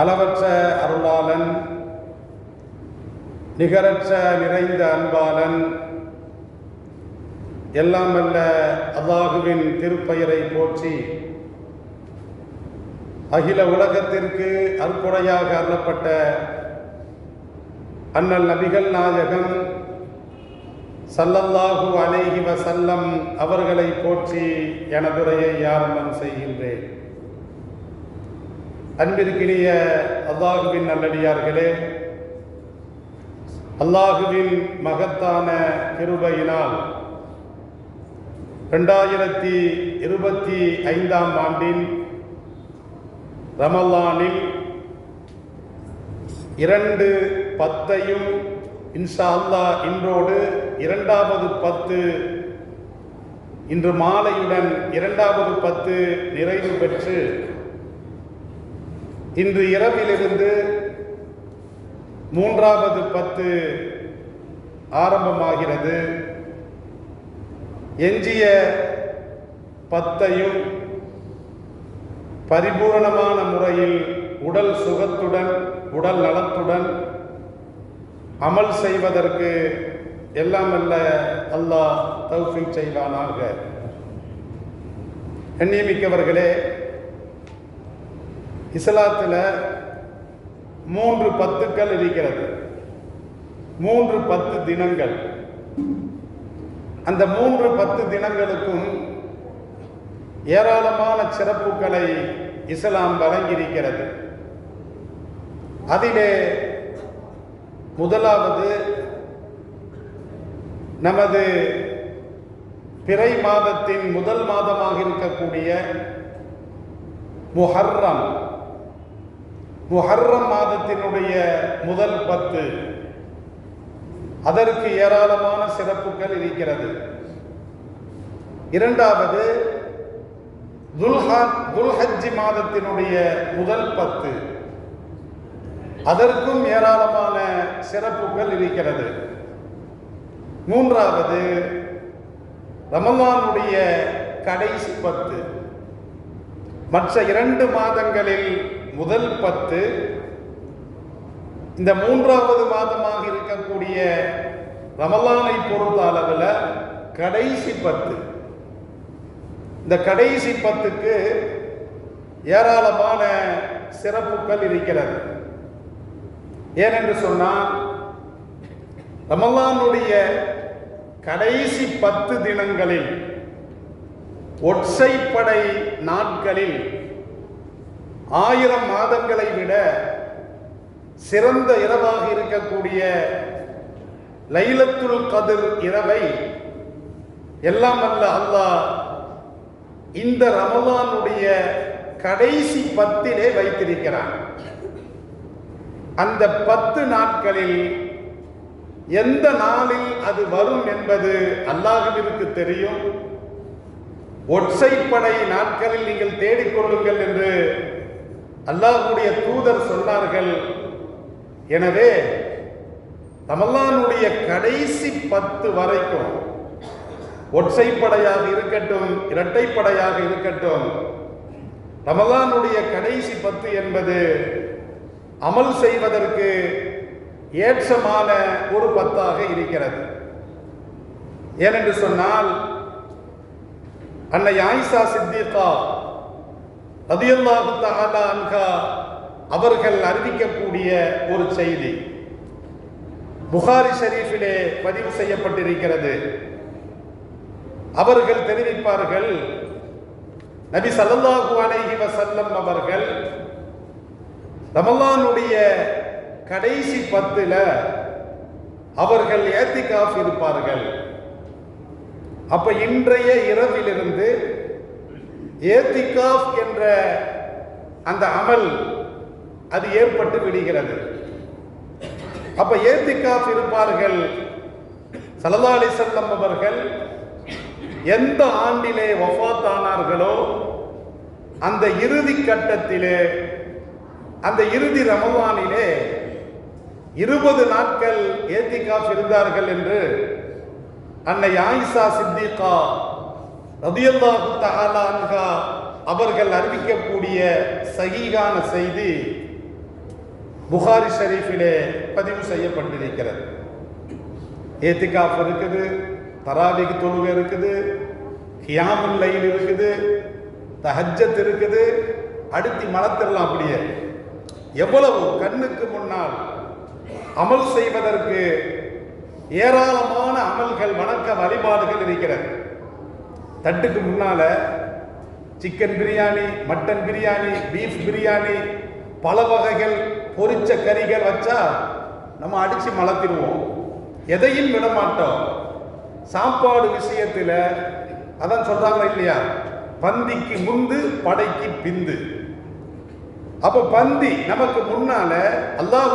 அளவற்ற அருளாளன் நிகரற்ற நிறைந்த அன்பாளன் எல்லாம் அல்ல அல்லாஹுவின் திருப்பெயரை போற்றி அகில உலகத்திற்கு அற்புறையாக அருளப்பட்ட அண்ணல் நபிகள் நாயகம் சல்லல்லாஹு அலேஹி வசல்லம் அவர்களை போற்றி எனதுரையை ஆரம்பம் செய்கின்றேன். அன்பிற்கினிய அல்லாஹுவின் நல்லடியார்களே அல்லாஹுவின் மகத்தான கிருபையினால் ரெண்டாயிரத்தி இருபத்தி ஐந்தாம் ஆண்டின் ரமலானில் இரண்டு பத்தையும் இன்ஷா அல்லாஹ் இன்றோடு இரண்டாவது பத்து இன்று மாலையுடன் இரண்டாவது பத்து நிறைவு பெற்று இன்று இரவிலிருந்து மூன்றாவது பத்து ஆரம்பமாகிறது. எஞ்சிய பத்தையும் பரிபூரணமான முறையில் உடல் சுகத்துடன் உடல் நலத்துடன் அமல் செய்வதற்கு எல்லாம் அல்ல அல்லாஹ் தௌஃபிக் செய்வானாக. எண்ணியமிக்கவர்களே இஸ்லாத்தில் மூன்று பத்துக்கள் இருக்கிறது. மூன்று பத்து தினங்கள். அந்த மூன்று பத்து தினங்களுக்கும் ஏராளமான சிறப்புகளை இஸ்லாம் வழங்கியிருக்கிறது. அதிலே முதலாவது நமது பிறை மாதத்தின் முதல் மாதமாக இருக்கக்கூடிய முஹர்ரம் முஹர்ரம் மாதத்தினுடைய முதல் பத்து. அதற்கு ஏராளமான சிறப்புகள் இருக்கிறது. இரண்டாவது துல்ஹான் துல்ஹஜ்ஜி மாதத்தினுடைய முதல் பத்து. அதற்கும் ஏராளமான சிறப்புகள் இருக்கிறது. மூன்றாவது ரமலானுடைய கடைசி பத்து. மற்ற இரண்டு மாதங்களில் முதல் பத்து இந்த மூன்றாவது மாதமாக இருக்கக்கூடிய ரமலானை பொறுத்த அளவில் கடைசி பத்து. இந்த கடைசி பத்துக்கு ஏராளமான சிறப்புகள் இருக்கிறது. ஏனென்று சொன்னால் ரமலானுடைய கடைசி பத்து தினங்களில் ஒற்றைப்படை நாட்களில் ஆயிரம் மாதங்களை விட சிறந்த இரவாக இருக்கக்கூடிய லைலத்துல் கதிர் இரவை எல்லாம் அல்ல அல்லாஹ் இந்த ரமலானுடைய கடைசி பத்திலே வைத்திருக்கிறான். அந்த பத்து நாட்களில் எந்த நாளில் அது வரும் என்பது அல்லாஹிற்கு தெரியும். ஒற்றைப்படை நாட்களில் நீங்கள் தேடிக்கொள்ளுங்கள் என்று அல்லாஹுடைய தூதர் சொன்னார்கள். எனவே ரமலானுடைய கடைசி பத்து வரைக்கும் ஒற்றைப்படையாக இருக்கட்டும் இரட்டைப்படையாக இருக்கட்டும் ரமலானுடைய கடைசி பத்து என்பது அமல் செய்வதற்கு ஏற்றமான ஒரு பத்தாக இருக்கிறது. ஏனென்று சொன்னால் அன்னை ஆயிஷா சித்திகா அவர்கள் அறிவிக்கக்கூடிய ஒரு செய்தி. புகாரி ஷரீஃபிலே பதிவு செய்யப்பட்டிருக்கிறது. அவர்கள் தெரிவிப்பார்கள் நபி ஸல்லல்லாஹு அலைஹி வசல்லம் அவர்கள் ரமலானுடைய கடைசி பத்துல அவர்கள் ஏத்திகாஃப் இருப்பார்கள். அப்ப இன்றைய இரவிலிருந்து ஏத்திகாஃப் என்ற அந்த அமல் அது ஏற்பட்டு விடுகிறது. அப்ப ஏத்திகாஃப் இருப்பார்கள் சல்லல்லாஹு அலைஹி அவர்கள் எந்த ஆண்டிலே வஃபாத் ஆனார்களோ அந்த இறுதி கட்டத்திலே அந்த இறுதி ரமவானிலே இருபது நாட்கள் ஏத்திகாஃப் இருந்தார்கள் என்று அன்னை ஆயிஷா சித்திகா ரதியல்லாஹு தஆலா அவர்கள் அறிவிக்கக்கூடிய சகிகான செய்தி புகாரி ஷரீஃபிலே பதிவு செய்யப்பட்டிருக்கிறது. ஏத்திகாஃப் இருக்குது தராவிக்கு தொழுகை இருக்குது கியாமுல் லைல் இருக்குது தஹஜத் இருக்குது அடுத்து மலத்திரலாம் அப்படியே. எவ்வளவு கண்ணுக்கு முன்னால் அமல் செய்வதற்கு ஏராளமான அமல்கள் வணக்க வழிபாடுகள் இருக்கிறது. தட்டுக்கு முன்னால chicken biryani mutton biryani beef biryani பல வகைகள் பொரிச்ச கறிகள் வச்சா நம்ம அடிச்சு மலத்திடுவோம் எதையும் விட மாட்டோம். சாப்பாடு விஷயத்தில் அதான் சொல்றாங்களா இல்லையா? பந்திக்கு முந்து படைக்கு பிந்து. அப்போ பந்தி நமக்கு முன்னால அல்லாஹ்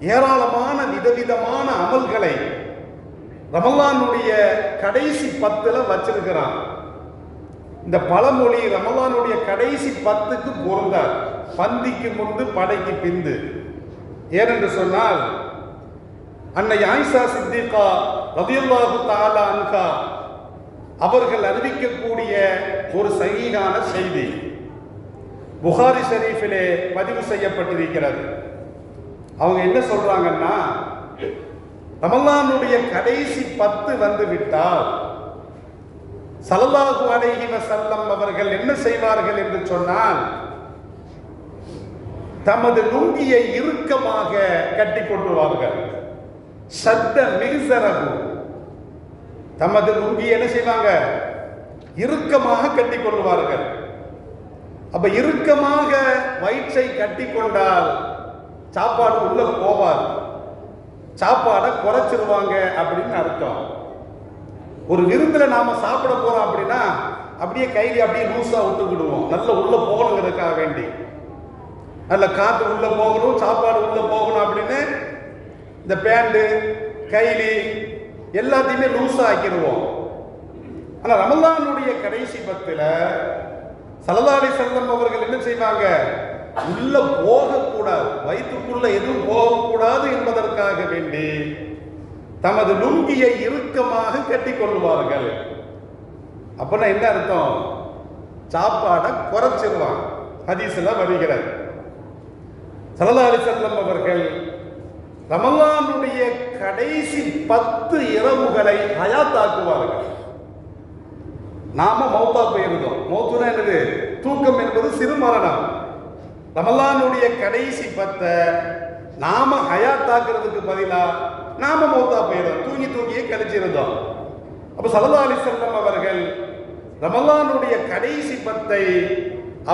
ஏராளமான விதவிதமான அமல்களை ரமலானுடைய கடைசி பத்துல வச்சிருக்கிறான். இந்த பழமொழி ரமலானுடைய கடைசி பத்துக்கு பொருந்தார் பந்திக்கு முந்து படைக்கு பிந்து ஏனென்று சொன்னால் அன்னை ஆயிஷா சித்திகா ரதியுல்லாஹு தாலா அன்கா அவர்கள் அறிவிக்கக்கூடிய ஒரு சகிகான செய்தி. புகாரி ஷரீஃபிலே பதிவு செய்யப்பட்டிருக்கிறது. அவங்க என்ன சொல்றாங்கன்னா ரமலானுடைய கடைசி பத்து வந்து விட்டால் சல்லல்லாஹு அலைஹி செல்லம் அவர்கள் என்ன செய்வார்கள் என்று சொன்னால் தமது லுங்கியை இறுக்கமாக கட்டி கொண்டுவார்கள். சத்த மிகுசரகு தமது லுங்கி என்ன செய்வாங்க? இறுக்கமாக கட்டி கொள்வார்கள் அப்ப இறுக்கமாக வயிற்றை கட்டி கொண்டால் சாப்பாடு உள்ள போவாது. சாப்பாடை குறைச்சிருவாங்க அப்படின்னு அர்த்தம். ஒரு விருந்தில் நாம் சாப்பிட போகிறோம் அப்படின்னா அப்படியே கையில அப்படியே லூஸாக விட்டுக்கிடுவோம் நல்ல உள்ளே போகணுங்கிறதுக்காக வேண்டி. நல்ல காற்று உள்ளே போகணும் சாப்பாடு உள்ளே போகணும் அப்படின்னு இந்த பேண்டு கைலி எல்லாத்தையுமே லூஸா ஆக்கிடுவோம். ஆனால் ரமலானுடைய கடைசி பத்தில் சலதாடி செல்லம் அவர்கள் என்ன செய்வாங்க? உள்ள போகக்கூடாது. வயிற்றுக்குள்ள எதுவும் போகக்கூடாது என்பதற்காக வேண்டி தமது லுங்கியை இறுக்கமாக கட்டி கொள்வார்கள் அப்படின்னா என்ன அர்த்தம்? சாப்பாடை குறைச்சிருவான் ஹதீஸ்ல வருகிறது. சலதாரி செல்லம் அவர்கள் ரமலானுடைய கடைசி பத்து இரவுகளை ஹயாத்தாக்குவார்கள். நாம மௌத்தா போயிருந்தோம். மௌத்துனா என்னது? தூக்கம் என்பது சிறு மரணம் ரமலானுடைய கடைசி பத்தை நாம ஹயாத்தாக்குறதுக்கு பதிலா நாம மௌத்தா போயிடும் தூங்கி தூங்கியே கழிச்சிருந்தோம். அப்ப சல்லா அலி செல்லம் அவர்கள் ரமலானுடைய கடைசி பத்தை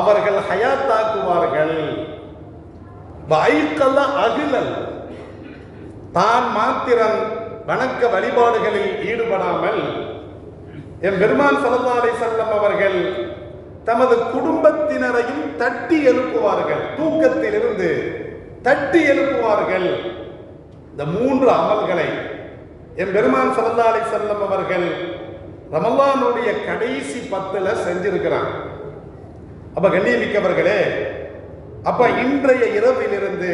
அவர்கள் ஹயாத்தாக்குவார்கள். வாய்க்கெல்லாம் அகிலல் தான் மாத்திரம் வணக்க வழிபாடுகளில் ஈடுபடாமல் என் பெருமான் சல்லா அலி செல்லம் அவர்கள் தமது குடும்பத்தினரையும் தட்டி எழுப்புவார்கள். தூக்கத்திலிருந்து தட்டி எழுப்புவார்கள். இந்த மூன்று அமல்களை என் பெருமான் சல்லா செல்லம் அவர்கள் ரமலானுடைய கடைசி பத்துல செஞ்சிருக்கிறான் அப்ப கண்ணியமிக்கவர்களே அப்ப இன்றைய இரவிலிருந்து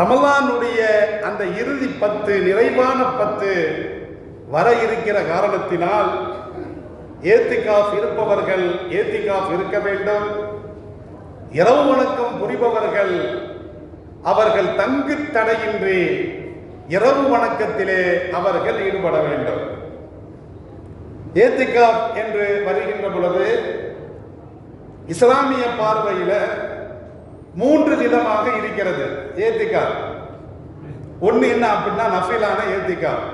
ரமலானுடைய அந்த இறுதி பத்து நிறைவான பத்து வர இருக்கிற காரணத்தினால் ஏத்திகாஃப் இருப்பவர்கள் ஏத்திகாஃப் இருக்க வேண்டும். இரவு வணக்கம் புரிபவர்கள் அவர்கள் தங்கு தடையின்றி இரவு வணக்கத்திலே அவர்கள் ஈடுபட வேண்டும். ஏத்திகாப் என்று வருகின்ற பொழுது இஸ்லாமிய பார்வையில் மூன்று விதமாக இருக்கிறது ஏத்திகாப் ஒன்று என்ன அப்படின்னா நஃபிலான ஏத்திகாப்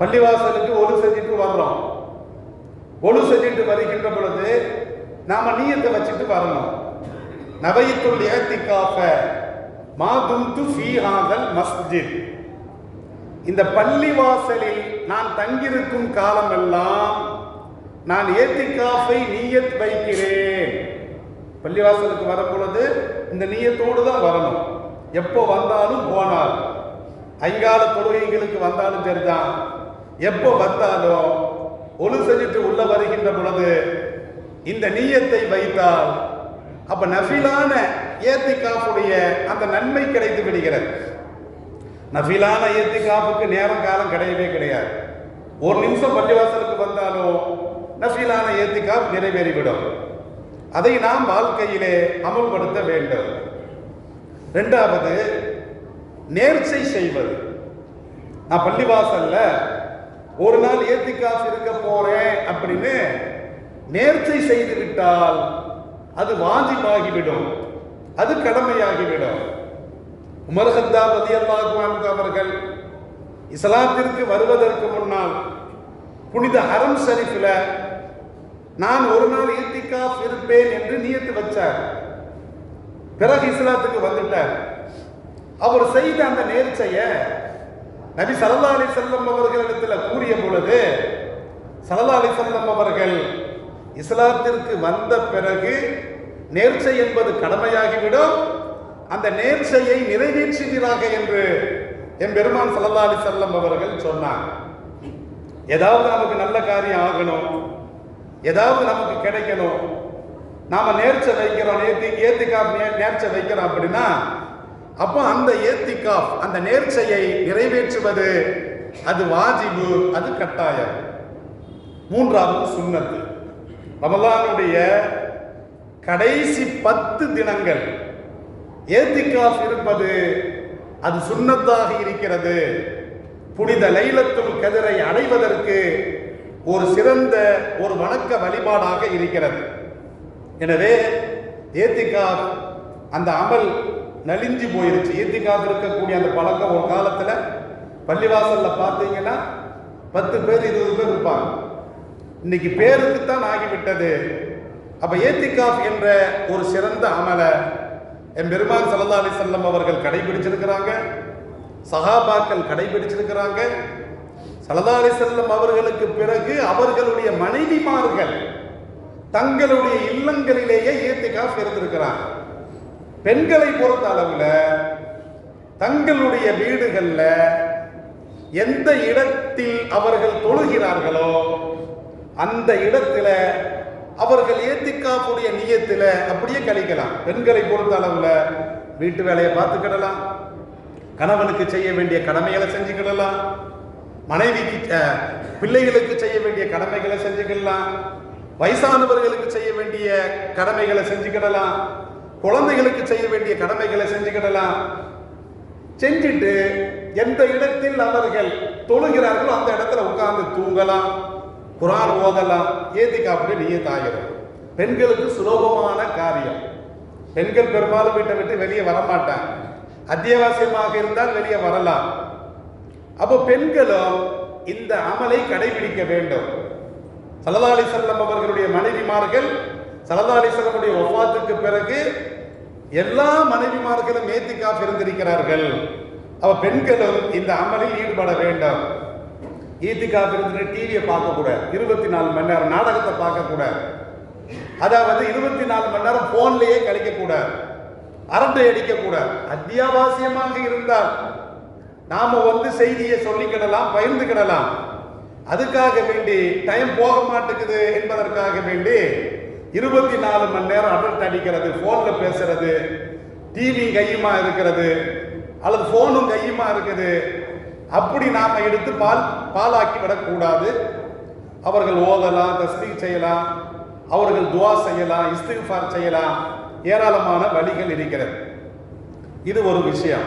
பள்ளிவாசலுக்கு ஒரு செஞ்சுட்டு வர்றோம். ஒழு செஞ்சுட்டு வருகின்ற பொழுது நாம நீயத்தை வச்சுட்டு வரணும். நபைத்துல் ஏத்திகாஃப மாதும்து ஃபீஹாதல் மஸ்ஜித். இந்த பள்ளிவாசலில் நான் தங்கியிருக்கும் காலமெல்லாம் நான் ஏத்திக்காஃபை நீயத் வைக்கிறேன். பள்ளிவாசலுக்கு வரும் பொழுது இந்த நீயத்தோடு தான் வரணும். எப்போ வந்தாலும் போனால். ஐங்கால தொழுகைகளுக்கு வந்தாலும் சரிதான். எப்போ வந்தாலும் ஒழு செஞ்சுட்டு உள்ள வருகின்ற பொழுது இந்த நீயத்தை வைத்தால் அப்ப நஃபிலான ஏத்திகாப்புடைய அந்த நன்மை கிடைத்து விடுகிறது. நஃபிலான ஏத்திகாப்புக்கு நேரம் காலம் கிடையவே கிடையாது. ஒரு நிமிஷம் பள்ளிவாசலுக்கு வந்தாலும் நஃபிலான ஏத்திகாஃப் நிறைவேறிவிடும். அதை நாம் வாழ்க்கையிலே அமல்படுத்த வேண்டும். ரெண்டாவது நேர்ச்சை செய்வது. நான் பள்ளிவாசல்ல ஒரு நாள் ஏத்திக்காஃப் இருக்க போறேன் அப்படின்னு நேர்ச்சை செய்து விட்டால் அது வாஜிபாகிவிடும். அது கடமையாகிவிடும். உமர் பதி ரலியல்லாஹு அவர்கள் இஸ்லாத்திற்கு வருவதற்கு முன்னால் புனித ஹரம் ஷரீஃபில் நான் ஒரு நாள் ஈத்திகாஃப் இருப்பேன் என்று நியத்து வச்சார். பிறகு இஸ்லாத்துக்கு வந்துட்டார். அவர் செய்த அந்த நேர்ச்சையை நபி சல்லா அலி செல்லம் அவர்களிடத்தில் கூறிய பொழுது சல்லா அலி செல்லம் அவர்கள் இஸ்லாத்திற்கு வந்த பிறகு நேர்ச்சை என்பது கடமையாகிவிடும் அந்த நேர்ச்சையை நிறைவேற்றுகிறாக என்று என் பெருமான் சல்லா அலி செல்லம் அவர்கள் சொன்னார். ஏதாவது நமக்கு நல்ல காரியம் ஆகணும் ஏதாவது நமக்கு கிடைக்கணும் நாம நேர்ச்சை வைக்கிறோம் ஏத்தி ஏத்திக்கா நேர்ச்சை வைக்கிறோம் அப்படின்னா அப்போ அந்த ஏத்திகாஃப் அந்த நேர்ச்சையை நிறைவேற்றுவது அது வாஜிபு அது கட்டாயம். மூன்றாவது சுண்ணத்து. ரமலானுடைய கடைசி பத்து தினங்கள் ஏத்திகாஃப் இருப்பது அது சுண்ணத்தாக இருக்கிறது. புனித லைலத்தும் கதிரை அடைவதற்கு ஒரு சிறந்த ஒரு வணக்க வழிபாடாக இருக்கிறது. எனவே ஏத்திகாஃப் அந்த அமல் நலிஞ்சு போயிருச்சு. ஏத்திகாஃப் இருக்கக்கூடிய அந்த பழக்கம் ஒரு காலத்தில் பள்ளிவாசலில் பார்த்தீங்கன்னா பத்து பேர் இருபது பேர் இருப்பாங்க. இன்னைக்கு பேருக்கு தான் ஆகிவிட்டது. அப்போ ஏத்திகாஃப் என்ற ஒரு சிறந்த அமலை என் பெருமான் சல்லா அலி செல்லம் அவர்கள் கடைபிடிச்சிருக்கிறாங்க. சகாபாக்கள் கடைபிடிச்சிருக்கிறாங்க. சல்லா அலி செல்லம் அவர்களுக்கு பிறகு அவர்களுடைய மனைவிமார்கள் தங்களுடைய இல்லங்களிலேயே ஏத்திகாஃப் இருந்திருக்கிறாங்க பெண்களை பொறுத்த அளவில் தங்களுடைய வீடுகளில் எந்த இடத்தில் அவர்கள் தொழுகிறார்களோ அந்த இடத்துல அவர்கள் ஏத்திக்காப்புடைய நியத்தில் அப்படியே கழிக்கலாம். பெண்களை பொறுத்த அளவில் வீட்டு வேலையை பார்த்துக்கிடலாம். கணவனுக்கு செய்ய வேண்டிய கடமைகளை செஞ்சுக்கிடலாம். மனைவிக்கு பிள்ளைகளுக்கு செய்ய வேண்டிய கடமைகளை செஞ்சுக்கிடலாம். வயசானவர்களுக்கு செய்ய வேண்டிய கடமைகளை செஞ்சுக்கிடலாம். குழந்தைகளுக்கு செய்ய வேண்டிய கடமைகளை செஞ்சுக்கிடலாம். செஞ்சுட்டு எந்த இடத்தில் அவர்கள் தொழுகிறார்களோ அந்த இடத்துல உட்கார்ந்து தூங்கலாம். குரான் ஓதலாம். ஏத்திக்கா அப்படி தாயிடும் பெண்களுக்கு சுலபமான காரியம். பெண்கள் பெரும்பாலும் வீட்டை விட்டு வெளியே வரமாட்டாங்க. அத்தியாவசியமாக இருந்தால் வெளியே வரலாம். அப்போ பெண்களும் இந்த அமலை கடைபிடிக்க வேண்டும். சல்லா அலி செல்லம் அவர்களுடைய மனைவிமார்கள் சலதா அலி செல்லமுடைய பிறகு எல்லா மனைவிமார்களும் ஏத்திக்காஃப் இருந்திருக்கிறார்கள். அவ பெண்களும் இந்த அமலில் ஈடுபட வேண்டும். ஈத்திக்காஃப் இருந்துட்டு டிவியை பார்க்கக்கூடாது. இருபத்தி நாலு மணி நேரம் நாடகத்தை பார்க்கக்கூடாது. அதாவது இருபத்தி நாலு மணி நேரம் போன்லயே கழிக்கக்கூடாது. அரட்டை அடிக்கக்கூடாது. அத்தியாவசியமாக இருந்தால் நாம வந்து செய்தியை சொல்லிக்கிடலாம் பகிர்ந்துக்கிடலாம். அதுக்காக வேண்டி டைம் போக மாட்டேங்குது என்பதற்காக வேண்டி இருபத்தி நாலு மணி நேரம் அடர்ட் அடிக்கிறது ஃபோனில் பேசுறது டிவி கையுமா இருக்கிறது அல்லது ஃபோனும் கையுமா இருக்குது அப்படி நாம் எடுத்து பால் பாலாக்கி விடக்கூடாது. அவர்கள் ஓதலாம் தஸ்மீக் செய்யலாம் அவர்கள் துவா செய்யலாம் இஸ்திஃபார் செய்யலாம். ஏராளமான வழிகள் இருக்கிறது. இது ஒரு விஷயம்.